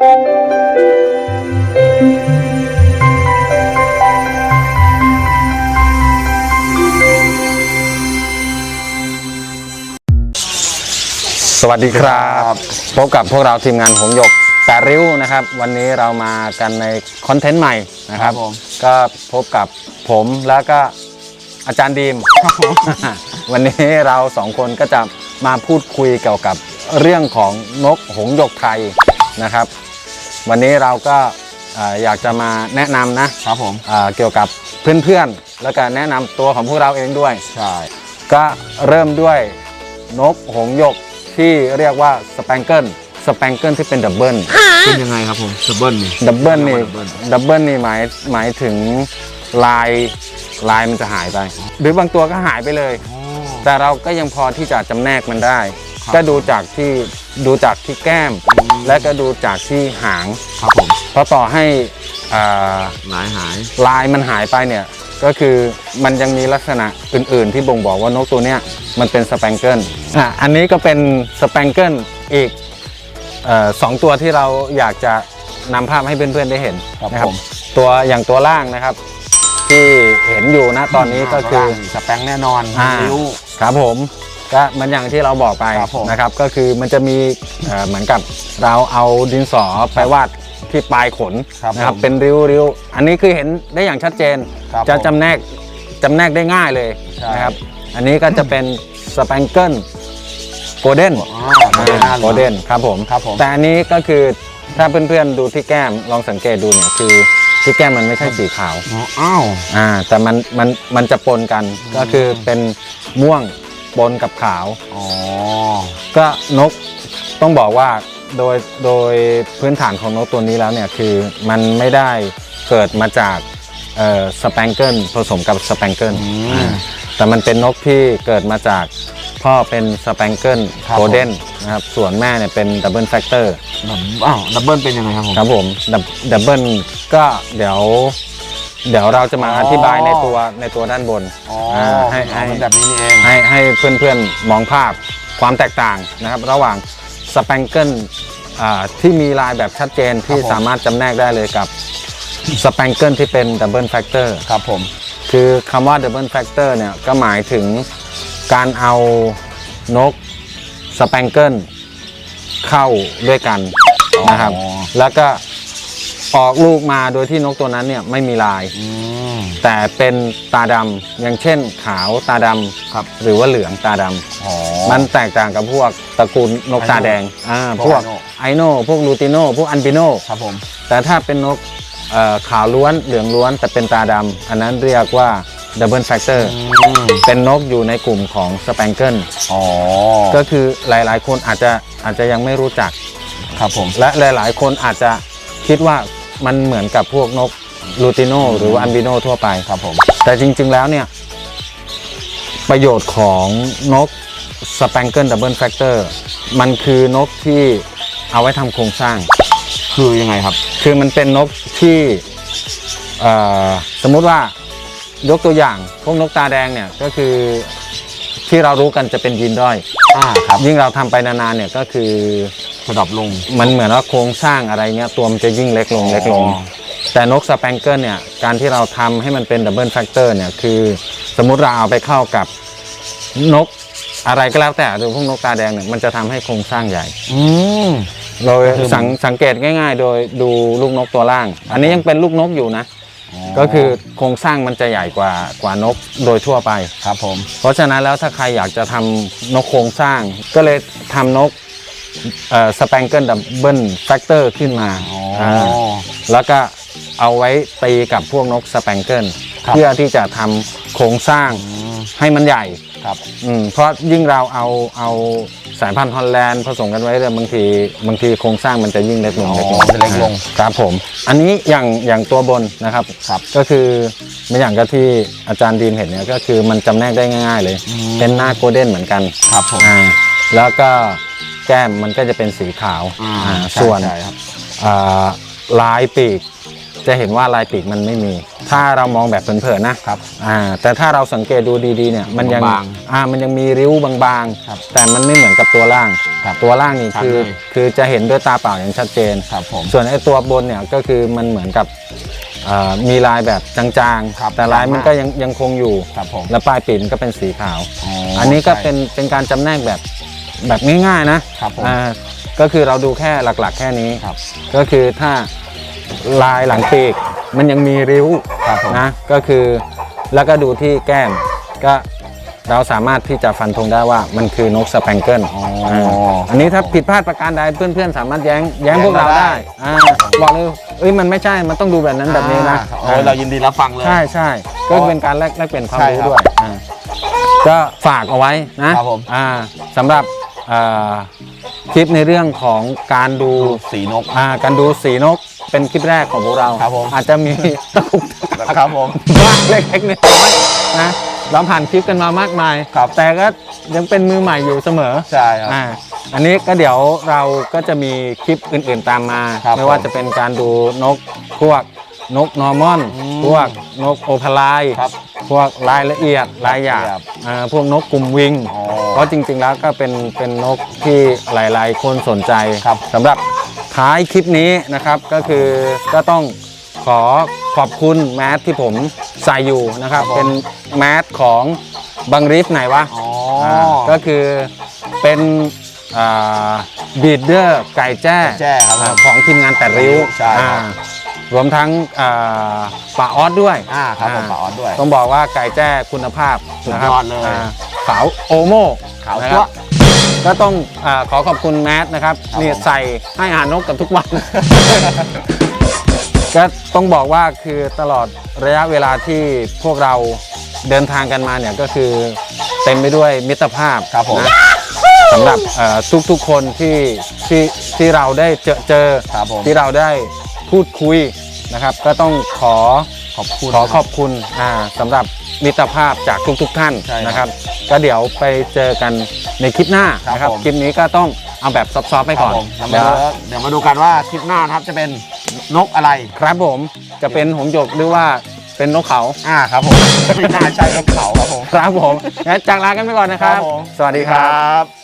สวัสดีครับพบกับพวกเราทีมงานหงหยกแปดริ้วนะครับ วันนี้เรามากันในคอนเทนต์ใหม่นะครับครับผม ก็พบกับผมแล้วก็อาจารย์ดีม ครับผม วันนี้เราสองคนก็จะมาพูดคุยเกี่ยวกับเรื่องของนกหงส์หยกไทยนะครับ วันนี้เราก็เอ่ออยากจะมาแนะนำนะครับผมเอ่อเกี่ยวกับเพื่อนๆ แล้วก็แนะนำตัวของพวกเราเองด้วย ใช่ ก็เริ่มด้วยนกหงส์หยกที่เรียกว่าสแปงเกิลสแปงเกิลที่เป็นดับเบิลเป็นยังไงครับผมดับเบิลนี่ ดับเบิลนี่ดับเบิ้ลดับเบิลนี่หมายหมายถึงลายลายมันจะหายไป หรือบางตัวก็หายไปเลยอ๋อแต่เราก็ยังพอที่จะจำแนกมันได้ ครับ ก็ดูจากที่ ดูจากที่แก้มอืมและก็ดูจากที่หาง ครับผมเพราะต่อให้อ่าหลายหายลายมันหายไปเนี่ย ก็คือมันยังมีลักษณะอื่น ๆ ที่บ่งบอกว่านกตัวเนี้ยมันเป็นสแปงเกิลอะอันนี้ก็เป็นสแปงเกิลอีกเออสองตัวที่เราอยากจะนำภาพให้เพื่อน ๆ ได้เห็นครับนะผมตัวอย่างตัวล่างนะครับ ที่เห็นอยู่นะตอนนี้ก็คือ สแปงแน่นอนอ่าริ้ว ครับผม ก็เหมันอย่างที่เราบอกไปครับผม นะครับ ก็คือมันจะมีเอ่อเหมือนกับเราเอาดินสอไปวาดที่ปลายขนครับนะครับผมเป็นริ้วริ้วอันนี้คือเห็นได้อย่างชัดเจน ครับจะผมจำแนกจำแนกได้ง่ายเลยใช่ นะครับ อันนี้ก็จะเป็นสแปงเกิลโกลเด้นอ๋อโกลเด้นครับผม ครับผม แต่อันนี้ก็คือถ้าเพื่อนๆดูที่แก้มลองสังเกตดูเนี่ยคือที่แก้มมันไม่ใช่สีขาวอ๋ออ้าว อ่าแต่มันมันมันจะปนกันอืมก็คือเป็นม่วง ปนกับขาว อ๋อ ก็นกต้องบอกว่าโดยโดยพื้นฐานของนกตัวนี้แล้วเนี่ยคือมันไม่ได้เกิดมาจากเอ่อสแปงเกิลผสมกับสแปงเกิลอืมอ่าแต่มันเป็นนกที่เกิดมาจากพ่อเป็นสแปงเกิลครับโกลเด้นนะครับส่วนแม่เนี่ยเป็นดับเบิลแฟกเตอร์ดับอ้าวดับเบิลเป็นยังไงครับผมครับผมดับเบิลก็เดี๋ยว เดี๋ยวเราจะมาอ๋อออธิบายในตัวในตัวด้านบนอ๋อาให้ให้เป็นแบบนี้นี่เองให้ให้เพื่อนๆมองภาพความแตกต่างนะครับ ระหว่างสแปงเกิลที่มีลายแบบชัดเจนที่สามารถจำแนกได้เลยกับสแปงเกิลที่เป็นดับเบิลแฟกเตอร์ครับผมคือคำว่าดับเบิลแฟกเตอร์เนี่ยก็หมายถึงการเอานกสแปงเกิลเข้าด้วยกันนะครับอ๋อแล้วก็ ออกลูกมาโดยที่นกตัวนั้นเนี่ยไม่มีลาย อืม แต่เป็นตาดำอย่างเช่นขาวตาดำครับ หรือว่าเหลืองตาดำอ๋อ มันแตกต่างกับพวกตระกูลนกตาแดงอ่าพพววกก ไอโน่พวกลูติโน่พวกอันปิโน่ครับผม แต่ถ้าเป็นนกเอ่อขาวล้วนเหลืองล้วน แต่เป็นตาดำอันนั้นเรียกว่าดับเบิลแฟกเตอร์อืมเป็นนกอยู่ในกลุ่มของสแปงเกิลอ๋อก็คือหลายๆ คนอาจจะอาจจะยังไม่รู้จัก ครับผม และหลาย ๆ คนอาจจะคิดว่า มันเหมือนกับพวกนกลูติโน่หรือว่าอันบิโนทั่วไปครับผมแต่จริง ๆ แล้วเนี่ย ประโยชน์ของนกสแปงเกิลดับเบิลแฟกเตอร์มันคือนกที่เอาไว้ทำโครงสร้าง คือยังไงครับ คือมันเป็นนกที่เอ่อสมมุติว่ายกตัวอย่างพวกนกตาแดงเนี่ยก็คือที่เรารู้กันจะเป็นยีนด้อยอ่าครับยิ่งเราทำไปนานๆเนี่ยก็คือ ระดับลง มันเหมือนว่าโครงสร้างอะไรเงี้ยตัวมันจะยิ่งเล็กลงเล็กลงอ๋อแต่นกสแปงเกิลเนี่ยการที่เราทำให้มันเป็นดับเบิลแฟกเตอร์เนี่ยคือสมมุติเราเอาไปเข้ากับนกอะไรก็แล้วแต่หรือพวกนกตาแดงเนี่ยมันจะทำให้โครงสร้างใหญ่ อืมโดยก็คือสังสังเกตง่าย ๆ โดยดูลูกนกตัวล่าง อันนี้ยังเป็นลูกนกอยู่นะ ก็คือโครงสร้างมันจะใหญ่กว่ากว่านกโดยทั่วไปครับผม เพราะฉะนั้นแล้วถ้าใครอยากจะทำนกโครงสร้าง ก็เลยทำนก สแปงเกิลดับเบิลแฟกเตอร์ขึ้นมาอ๋ออาแล้วก็เอาไว้ตีกับพวกนกสแปงเกิลครับเพื่อที่จะทำโครงสร้างอืมให้มันใหญ่ครับอืมเพราะยิ่งเราเอาเอาสายพันธุ์ฮอลแลนด์ผสมกันไว้เนี่ยบางทีบางทีโครงสร้างมันจะยิ่งเล็กลงอ๋อเล็กลงจะเล็กลงครับผม อันนี้อย่างอย่างตัวบนนะครับครับก็คือไม่อย่างก็ที่อาจารย์ดีมเห็นเนี่ยก็คือมันจำแนกได้ง่าย ๆ เลยอืมเป็นหน้าโกลเด้นเหมือนกันครับผมอ่าแล้วก็ แก้มมันก็จะเป็นสีขาวอ่าอ่าใช่ส่วนใช่ครับ อ่าลายปีก จะเห็นว่าลายปีกมันไม่มี ถ้าเรามองแบบเผินๆนะครับ อ่าแต่ถ้าเราสังเกตดูดีๆเนี่ยมันยังบางอ่ามันยังมีริ้วบางครับๆ แต่มันไม่เหมือนกับตัวล่างครับตัวล่างนี่ชัดคือเลย คือจะเห็นด้วยตาเปล่าอย่างชัดเจน ครับผม ส่วนไอ้ตัวบนเนี่ยก็คือมันเหมือนกับเอ่อมีลายแบบจางครับ ๆ แต่ลายมันก็ยังยังคงอยู่ ครับผมแล้วปลายปีกมันก็เป็นสีขาวอ๋ออันนี้ก็ใช่เป็นเป็นการจำแนกแบบ แบบง่ายๆนะครับผมอ่าก็คือเราดูแค่หลักๆ แค่นี้ ครับ ก็คือถ้าลายหลังปีกมันยังมีริ้วครับผม นะก็คือแล้วก็ดูที่แก้มก็เราสามารถที่จะฟันธงได้ว่ามันคือนกสแปงเกิลอ๋ออ่าอันนี้ถ้าผิดพลาดประการใดเพื่อนๆ สามารถแย้งแย้งพวกเราได้อ่าบอกเลยเอ้ยมันไม่ใช่มันต้องดูแบบนั้นแบบนี้นะ อ่าโอ้ยเรายินดีรับฟังเลย ใช่ใช่ก็เป็นการแลกแลกเปลี่ยนความใช่รู้ครับด้วยอ่าก็ฝากเอาไว้นะครับผม อ่าสำหรับ อ่าคลิปในเรื่องของการดูดูสีนก อ่าการดูสีนกเป็นคลิปแรกของพวกเราครับผม อาจจะมีตะกุกตะกัก ครับผม บ้างเล็กๆน้อยๆนะเราผ่านคลิปกันมามากมาย ครับ แต่ก็ยังเป็นมือใหม่อยู่เสมอใช่ครับ อ่าอันนี้ก็เดี๋ยวเราก็จะมีคลิปอื่นๆตามมา ครับไม่ว่าผมจะเป็นการดูนกพวกนกนอร์มอน อืมพวกนกโอพาลายครับ พวกรายละเอียดรายหยาบครับอ่าพวกนกกลุ่มวิง อ๋อ เพราะจริงๆแล้วก็เป็นเป็นนกที่หลายๆ คนสนใจครับสำหรับท้ายคลิปนี้นะครับก็คือก็ต้องขอขอบคุณแมสที่ผมใส่อยู่นะครับ ครับผม เป็นแมสของบังริฟไหนวะ อ๋ออ่าก็คือเป็นบีดเดอร์ไก่แจ้แจ้ครับผมอ่าของทีมงานแปดริ้วใช่ครับ อ่า รวมทั้งอ่าป่าออสด้วยอ่าครับผมอ่าปาออสด้วย ต้องบอกว่าไก่แจ้คุณภาพสุดนะครับยอดเลยาขาวโอโมขาวนะจั๊ควรับ ก็ต้องอาขอขอบคุณแมทนะครับครับนี่ผม ใส่ให้อาหารนกกับทุกวัน ก็ต้องบอกว่าคือตลอดระยะเวลาที่พวกเราเดินทางกันมาเนี่ยก็คือเต็มไปด้วยมิตรภาพครับผมนะสำหรับเอ่อทุกๆคนที่ที่ที่เราได้เจอเจอครับผมที่เราได้ พูดคุยนะครับ ก็ต้องขอขอบคุณขอขอบคุณอ่าสำหรับมิตรภาพจากทุกๆท่านใช่ครับนะครับ ก็เดี๋ยวไปเจอกันในคลิปหน้าครับนะครับผม คลิปนี้ก็ต้องเอาแบบซอฟๆไปครัก่บอนผมเดี๋ยวเดี๋มายวดูเดี๋ยวมาดูกันว่าคลิปหน้านะครับจะเป็นนกอะไร ครับผมจะเป็นหงส์หยกหรือว่าเป็นนกเขา อ่าครับผม ไม่น่าใช่นกเขาครับผม ครับผมงั้นจากลากันไปก่อนนะครับครับผมสวัสดีครับ บ